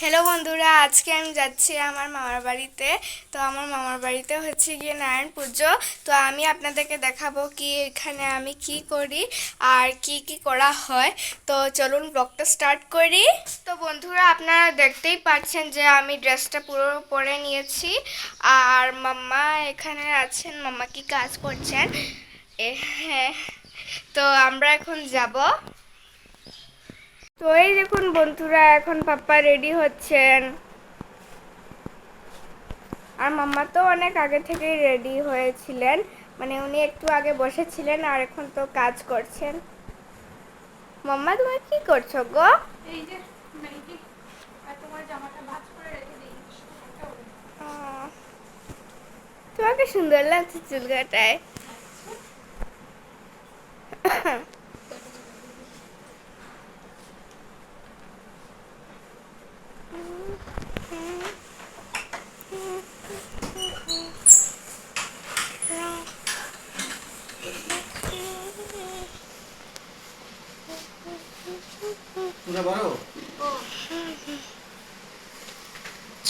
Hello বন্ধুরা, আজকে আমি যাচ্ছি আমার মামার বাড়িতে। তো আমার মামার বাড়িতে হচ্ছে গিয়ে নারায়ণ পুজো। তো আমি আপনাদেরকে দেখাবো কি এখানে আমি কি করি আর কি কি করা হয়। তো চলুন ব্লগটা স্টার্ট করি। তো বন্ধুরা, আপনারা দেখতেই পাচ্ছেন যে আমি ড্রেসটা পুরো পরে নিয়েছি। আর মাম্মা এখানে আছেন, মাম্মা কি কাজ করছেন? হ্যাঁ। তো আমরা এখন যাব। তো এই দেখুন বন্ধুরা এখন পাপ্পা রেডি হচ্ছেন। আর মাম্মা তো অনেক আগে থেকেই রেডি হয়েছিলেন। মানে উনি একটু আগে বসেছিলেন আর এখন তো কাজ করছেন। মাম্মা তুমি কি করছ গো? এই যে তোমাকে সুন্দর লাগছে চুল কাটায় পুজো করো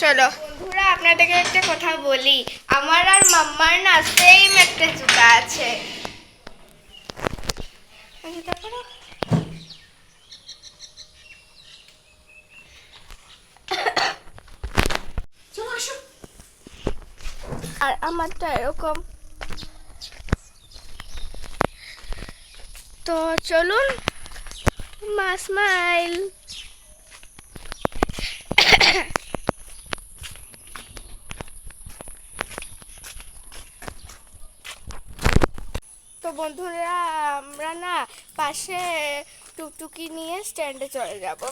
চলো। বন্ধুরা আপনাদেরকে একটা কথা বলি। আমার আর মাম্মার না সেম একটা জুতা আছে জুতা পরো। চলো আসো আর আমারটা এরকম। তো চলুন, মা স্মাইল তো বন্ধুরা, আমরা না পাশে টুকটুকি নিয়ে স্ট্যান্ডে চলে যাব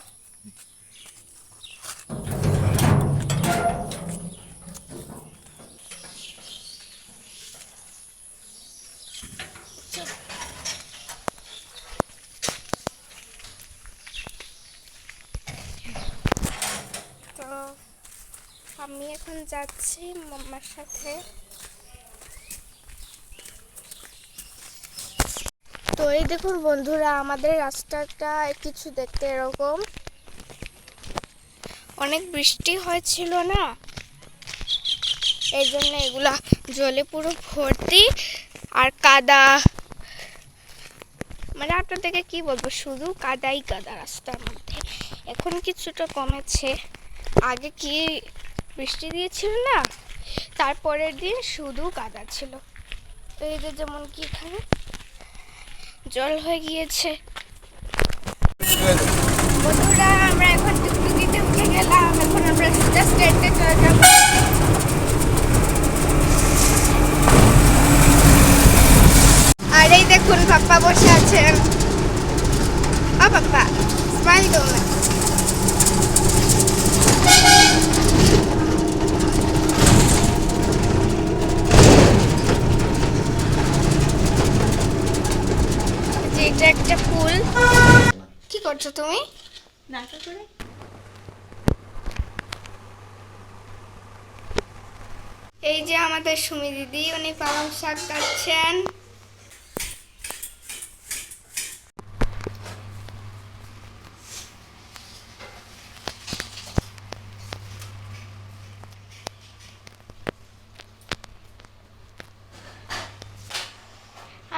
তো আমি এখন যাচ্ছি মাম্মার সাথে। তো এই দেখুন বন্ধুরা, আমাদের রাস্তাটা কিছু দেখতে এরকম। অনেক বৃষ্টি হয়েছিল না? এই জন্য এগুলা জলে পুরো ভর্তি। আর কাদা। মানে আপনাদেরকে কি বলব, শুধু কাদাই কাদা রাস্তার মধ্যে। এখন কিছুটা কমেছে। আগে কি বৃষ্টি দিয়েছিল না? তারপরের দিন শুধু কাদা ছিল। এই যে যেমন কি এখানে? জল হয়ে গিয়েছে। বন্ধুরা, আমরা এখন টুকটুকিতে উঠে গেলাম। এখন আমরা সোজা স্ট্যান্ডে চলে যাব। আর এই দেখুন পাপ্পা বসে আছেন। ও পাপ্পা স্মাইল দো এটা একটা ফুল। কি করছ তুমি? নাটক করে। এই যে আমাদের সুমি দিদি উনি পালং শাক কাটছেন।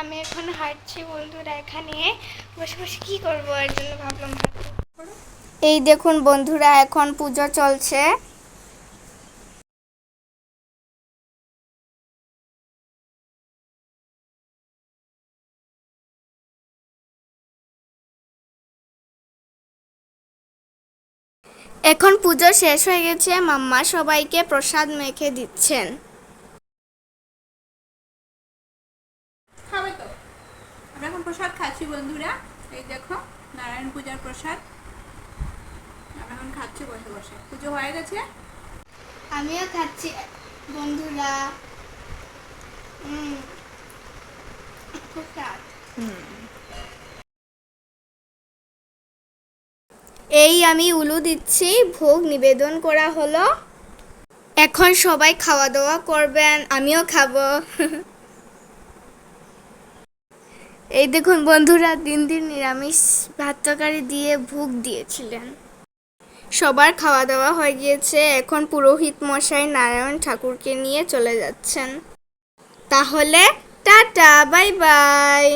আমি এখন হাঁটছি বন্ধুরা এখানে। বসে বসে কি করব? এর জন্য ভাবলাম এই দেখুন বন্ধুরা, এখন পুজো চলছে। এখন পুজো শেষ হয়ে গেছে। মাম্মা সবাইকে প্রসাদ মেখে দিচ্ছেন খাবে তো আমরা এখন প্রসাদ খাচ্ছি বন্ধুরা। এই দেখো নারায়ণ পূজার প্রসাদ। আমরা এখন খাচ্ছি বসে বসে। পুজো হয়ে গেছে? আমিও খাচ্ছি বন্ধুরা। এই আমি উলু দিচ্ছি ভোগ নিবেদন করা হলো। এখন সবাই খাওয়া দাওয়া করবেন আমিও খাব। এই দেখুন বন্ধুরা, দিন দিন নিরামিষ ভাত তরকারি দিয়ে ভোগ দিয়েছিলেন। সবার খাওয়া দাওয়া হয়ে গিয়েছে, এখন পুরোহিত মশাই নারায়ণ ঠাকুরকে নিয়ে চলে যাচ্ছেন। তাহলে টাটা বাই বাই